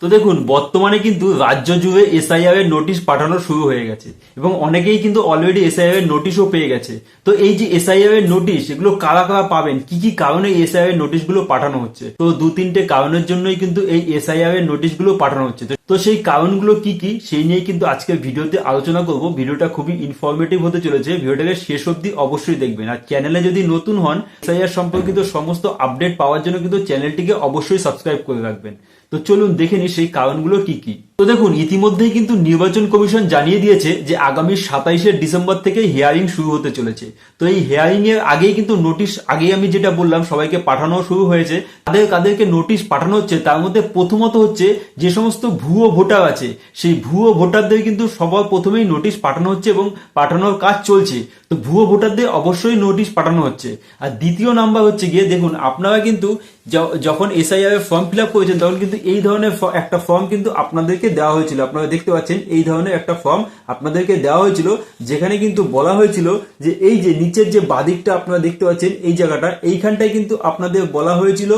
তো দেখুন, বর্তমানে কিন্তু রাজ্য জুড়ে এসআইআর এর নোটিশ পাঠানো শুরু হয়ে গেছে এবং অনেকেই কিন্তু অলরেডি এসআইআর এর নোটিশও পেয়ে গেছে। তো এই যে এসআইআর এর নোটিশ এগুলো কারা কারা পাবেন? কি কি কারণে এসআইআর এর নোটিশগুলো পাঠানো হচ্ছে? তো দু তিনটে কারণের জন্যই কিন্তু এই এসআইআর এর নোটিশগুলো পাঠানো হচ্ছে। তো- তো সেই কারণগুলো কি কি, সেই নিয়ে কিন্তু আজকের ভিডিওতে আলোচনা করব। ভিডিওটা খুবই ইনফরমেটিভ হতে চলেছে। ভিডিওটাকে শেষ অবধি অবশ্যই দেখবেন। আর চ্যানেলে যদি নতুন হন এসআইআর সম্পর্কিত সমস্ত আপডেট পাওয়ার জন্য কিন্তু চ্যানেলটিকে অবশ্যই সাবস্ক্রাইব করে রাখবেন। তো চলুন দেখে নিই সেই কারণগুলো কি কি। তো দেখুন, ইতিমধ্যেই কিন্তু নির্বাচন কমিশন জানিয়ে দিয়েছে যে আগামী সাতাইশে ডিসেম্বর থেকে হিয়ারিং শুরু হতে চলেছে। তো এই হিয়ারিং এর আগেই কিন্তু নোটিশ আগেই আমি যেটা বললাম, সবাইকে পাঠানো শুরু হয়েছে। তাদের কাদেরকে নোটিশ পাঠানো হচ্ছে, তার মধ্যে প্রথমত হচ্ছে যে সমস্ত ভুয়ো ভোটার আছে, সেই ভুয়ো ভোটারদের কিন্তু সবার প্রথমেই নোটিশ পাঠানো হচ্ছে এবং পাঠানোর কাজ চলছে। তো ভুয়ো ভোটারদের অবশ্যই নোটিশ পাঠানো হচ্ছে। আর দ্বিতীয় নাম্বার হচ্ছে গিয়ে, দেখুন, আপনারা কিন্তু যখন এসআইআর ফর্ম ফিল আপ করেছেন, তখন কিন্তু এই ধরনের একটা ফর্ম কিন্তু আপনাদেরকে দেওয়া হয়েছিল। আপনারা দেখতে পাচ্ছেন, এই ধরনের একটা ফর্ম আপনাদেরকে দেওয়া হয়েছিল, যেখানে কিন্তু বলা হয়েছিল যে এই যে নিচের যে বাদিকটা আপনারা দেখতে পাচ্ছেন, এই জায়গাটা, এইখানটায় কিন্তু আপনাদের বলা হয়েছিল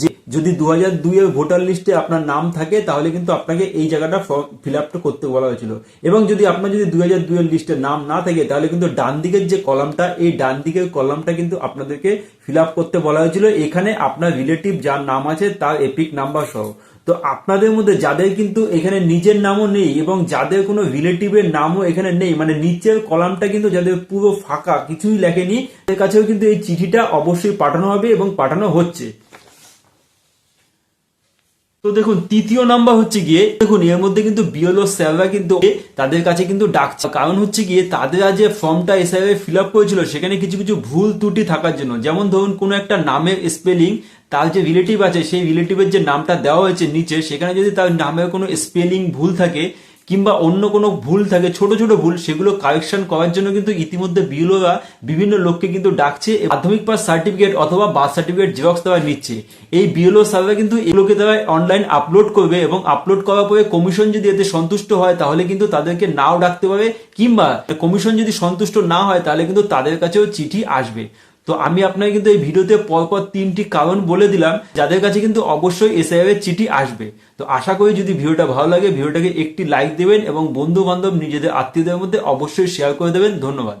যে যদি দু হাজার দুইয়ের ভোটার লিস্টে আপনার নাম থাকে, তাহলে কিন্তু আপনাকে এই জায়গাটা ফর্ম ফিল আপটা করতে বলা হয়েছিল। এবং যদি আপনার যদি দুই হাজার দুইয়ের লিস্টে নাম না থাকে, তাহলে কিন্তু ডান দিকের যে কলামটা, এই ডান দিকের কলামটা কিন্তু আপনাদেরকে ফিল আপ করতে বলা হয়েছিল। এখানে আপনার রিলেটিভ যার নাম আছে, তার এপিক নাম্বার সহ। তো আপনাদের মধ্যে যাদের কিন্তু এখানে নিজের নামও নেই এবং যাদের কোনো রিলেটিভের নামও এখানে নেই মানে নিচের কলামটা কিন্তু যাদের পুরো ফাঁকা, কিছুই লেখেনি, তাদের কাছেও কিন্তু এই চিঠিটা অবশ্যই পাঠানো হবে এবং পাঠানো হচ্ছে। তো দেখুন, তৃতীয় নাম্বার হচ্ছে গিয়ে, দেখুন, এর মধ্যে কিন্তু বিএলও স্যাররা কিন্তু তাদের কাছে কিন্তু ডাকছে। কারণ হচ্ছে গিয়ে তাদের যে ফর্মটা এসআইআর ফিল আপ করেছিল, সেখানে কিছু কিছু ভুল ত্রুটি থাকার জন্য। যেমন ধরুন, কোনো একটা নামের স্পেলিং তার যে রিলেটিভ আছে, সেই রিলেটিভের যে নামটা দেওয়া হয়েছে নিচে, সেখানে যদি তার নামের কোনো স্পেলিং ভুল থাকে কিংবা অন্য কোনো ভুল থাকে, ছোট ছোট ভুল, সেগুলো কারেকশন করার জন্য কিন্তু ইতিমধ্যে বিএলওরা বিভিন্ন লোককে কিন্তু ডাকছে মাধ্যমিক পাস সার্টিফিকেট অথবা বার্থ সার্টিফিকেট জেরক্স দেওয়া নিচ্ছে। এই বিএলও স্যাররা কিন্তু এগুলোকে তারা অনলাইন আপলোড করবে এবং আপলোড করার পরে কমিশন যদি এতে সন্তুষ্ট হয়, তাহলে কিন্তু তাদেরকে নাও ডাকতে পারে কিংবা কমিশন যদি সন্তুষ্ট না হয়, তাহলে কিন্তু তাদের কাছেও চিঠি আসবে। তো আমি আপনাকে কিন্তু এই ভিডিওতে পরপর তিনটি কারণ বলে দিলাম, যাদের কাছে কিন্তু অবশ্যই এসআইআর এর চিঠি আসবে। তো আশা করি যদি ভিডিওটা ভালো লাগে, ভিডিওটাকে একটি লাইক দেবেন এবং বন্ধু বান্ধব নিজেদের আত্মীয়দের মধ্যে অবশ্যই শেয়ার করে দেবেন। ধন্যবাদ।